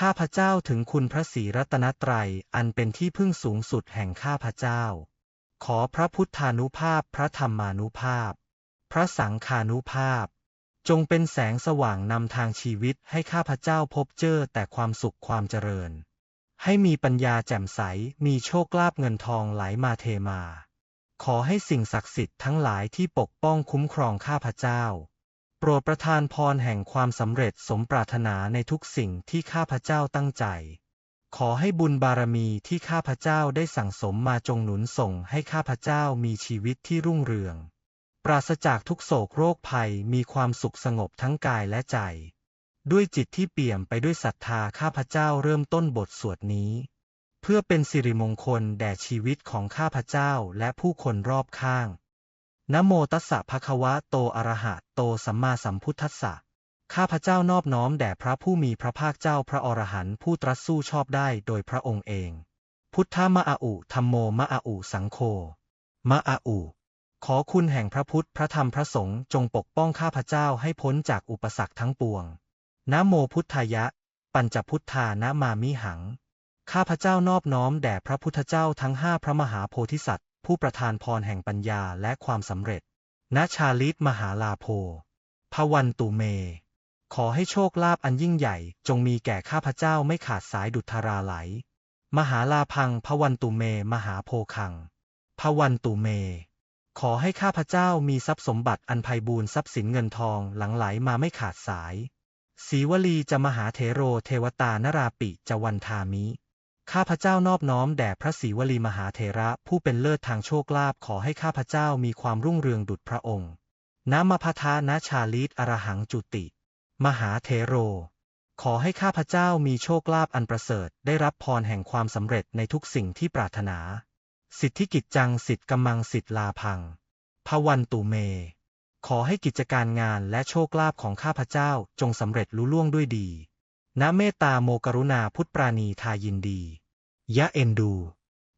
ข้าพเจ้าถึงคุณพระศรีรัตนตรัย อันเป็นที่พึ่งสูงสุดแห่งข้าพเจ้า ขอพระพุทธานุภาพ พระธรรมานุภาพ พระสังฆานุภาพ จงเป็นแสงสว่างนำทางชีวิตให้ข้าพเจ้าพบเจอแต่ความสุขความเจริญ ให้มีปัญญาแจ่มใส มีโชคลาภเงินทองไหลมาเทมา ขอให้สิ่งศักดิ์สิทธิ์ทั้งหลายที่ปกป้องคุ้มครองข้าพเจ้า รดประทานพรแห่งความสำเร็จสมปรารถนาในทุกสิ่งที่ข้าพเจ้าตั้งใจ ขอให้บุญบารมีที่ข้าพเจ้าได้สั่งสมมาจงหนุนส่งให้ข้าพเจ้ามีชีวิตที่รุ่งเรือง ปราศจากทุกโศกโรคภัยมีความสุขสงบทั้งกายและใจ ด้วยจิตที่เปี่ยมไปด้วยศรัทธาข้าพเจ้าเริ่มต้นบทสวดนี้ เพื่อเป็นสิริมงคลแด่ชีวิตของข้าพเจ้าและผู้คนรอบข้าง นะโมตัสสะภะคะวะโตอะระหะโตสัมมาสัมพุทธัสสะ ข้าพเจ้านอบน้อมแด่พระผู้มีพระภาคเจ้าพระอรหันต์ผู้ตรัสสู้ชอบได้โดยพระองค์เอง พุทธมะอาอุธรรมโมมะอาอุสังโฆมะอาอุขอคุณแห่งพระพุทธพระธรรมพระสงฆ์จงปกป้องข้าพเจ้าให้พ้นจากอุปสรรคทั้งปวง นะโมพุทธายะ ปัญจพุทธานะมามิหัง ข้าพเจ้านอบน้อมแด่พระพุทธเจ้าทั้งห้าพระมหาโพธิสัตว์ ผู้ประทานพรแห่งปัญญาและความสำเร็จ ณ ชาลิตมหาลาโภพวันตุเม ขอให้โชคลาภอันยิ่งใหญ่ จงมีแก่ข้าพเจ้าไม่ขาดสายดุจธาราไหล มหาลาพังพวันตุเม มหาโพคังพวันตุเม ขอให้ข้าพเจ้ามีทรัพย์สมบัติอันไพบูรณ์ทรัพย์สินเงินทองหลังไหลมาไม่ขาดสายศีวลีจะมหาเถโรเทวตานราปิจวันทามิ ข้าพเจ้านอบน้อมแด่พระศรีวลีมหาเถระผู้เป็นเลิศทางโชคลาภขอให้ข้าพเจ้ามีความรุ่งเรืองดุจพระองค์น้ำมพทานะชาลิตอรหังจุติ มหาเถโร ขอให้ข้าพเจ้ามีโชคลาภอันประเสริฐได้รับพรแห่งความสำเร็จในทุกสิ่งที่ปรารถนา สิทธิกิจจังสิทธิกำมังสิทธิลาพังพวันตุเม ขอให้กิจการงานและโชคลาภของข้าพเจ้าจงสำเร็จลุล่วงด้วยดี ณเมตตาโมกรุณาพุทธปราณีทายินดี ยะเอ็นดู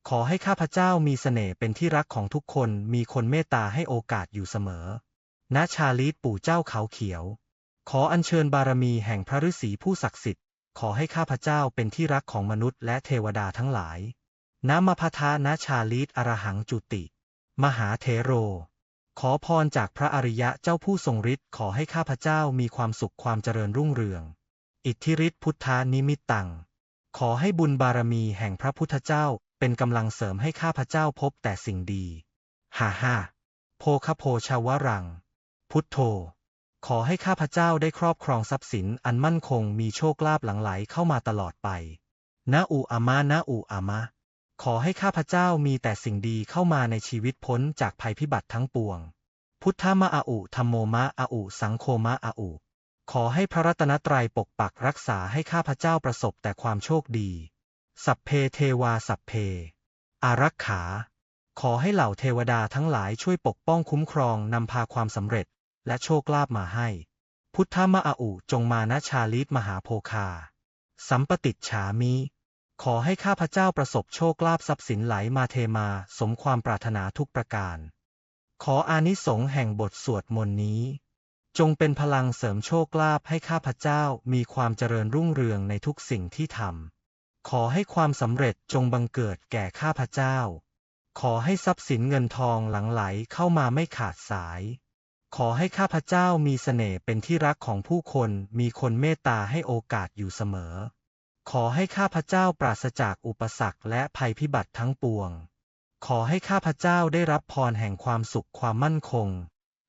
ขอให้ข้าพเจ้ามีเสน่ห์เป็นที่รักของทุกคนมีคนเมตตาให้โอกาสอยู่เสมอณชาลิตปู่เจ้าเขาเขียว ขออัญเชิญบารมีแห่งพระฤาษีผู้ศักดิ์สิทธิ์ ขอให้ข้าพเจ้าเป็นที่รักของมนุษย์และเทวดาทั้งหลายณมพทานะชาลิตอรหังจุติ มหาเทโร ขอพรจากพระอริยะเจ้าผู้ทรงฤทธิ์ขอให้ข้าพเจ้ามีความสุขความเจริญรุ่งเรือง อิทธิฤทธิพุทธานิมิตตัง ขอให้บุญบารมีแห่งพระพุทธเจ้าเป็นกำลังเสริมให้ข้าพเจ้าพบแต่สิ่งดี ฮ่าฮ่าโพคโพชาวรัง พุทโธ ขอให้ข้าพเจ้าได้ครอบครองทรัพย์สินอันมั่นคงมีโชคลาภหลังไหลเข้ามาตลอดไป นะอูอามะนะอูอามะ ขอให้ข้าพเจ้ามีแต่สิ่งดีเข้ามาในชีวิตพ้นจากภัยพิบัติทั้งปวง พุทธมะอาอุธรรมโมมะอาอุสังโฆมะอาอุ ขอให้พระรัตนตรัยปกปักรักษาให้ข้าพเจ้าประสบแต่ความโชคดี สัพเพเทวาสัพเพ อารักขา ขอให้เหล่าเทวดาทั้งหลายช่วยปกป้องคุ้มครองนำพาความสำเร็จและโชคลาภมาให้ พุทธมะอาอุจงมาณชาลิตมหาโพคา สัมปติจฉามิ ขอให้ข้าพเจ้าประสบโชคลาภทรัพย์สินไหลมาเทมาสมความปรารถนาทุกประการ ขออานิสงส์แห่งบทสวดมนต์นี้ จงเป็นพลังเสริมโชคลาภให้ข้าพเจ้ามีความเจริญรุ่งเรืองในทุกสิ่งที่ทำ ขอให้ความสำเร็จจงบังเกิดแก่ข้าพเจ้า ขอให้ทรัพย์สินเงินทองหลังไหลเข้ามาไม่ขาดสาย ขอให้ข้าพเจ้ามีเสน่ห์เป็นที่รักของผู้คน มีคนเมตตาให้โอกาสอยู่เสมอ ขอให้ข้าพเจ้าปราศจากอุปสรรคและภัยพิบัติทั้งปวง ขอให้ข้าพเจ้าได้รับพรแห่งความสุขความมั่นคง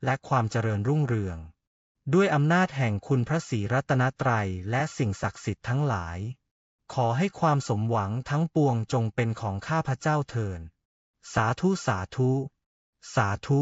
และความเจริญรุ่งเรือง ด้วยอำนาจแห่งคุณพระศรีรัตนตรัยและสิ่งศักดิ์สิทธิ์ทั้งหลาย ขอให้ความสมหวังทั้งปวงจงเป็นของข้าพเจ้าเถิดสาธุสาธุ สาธุ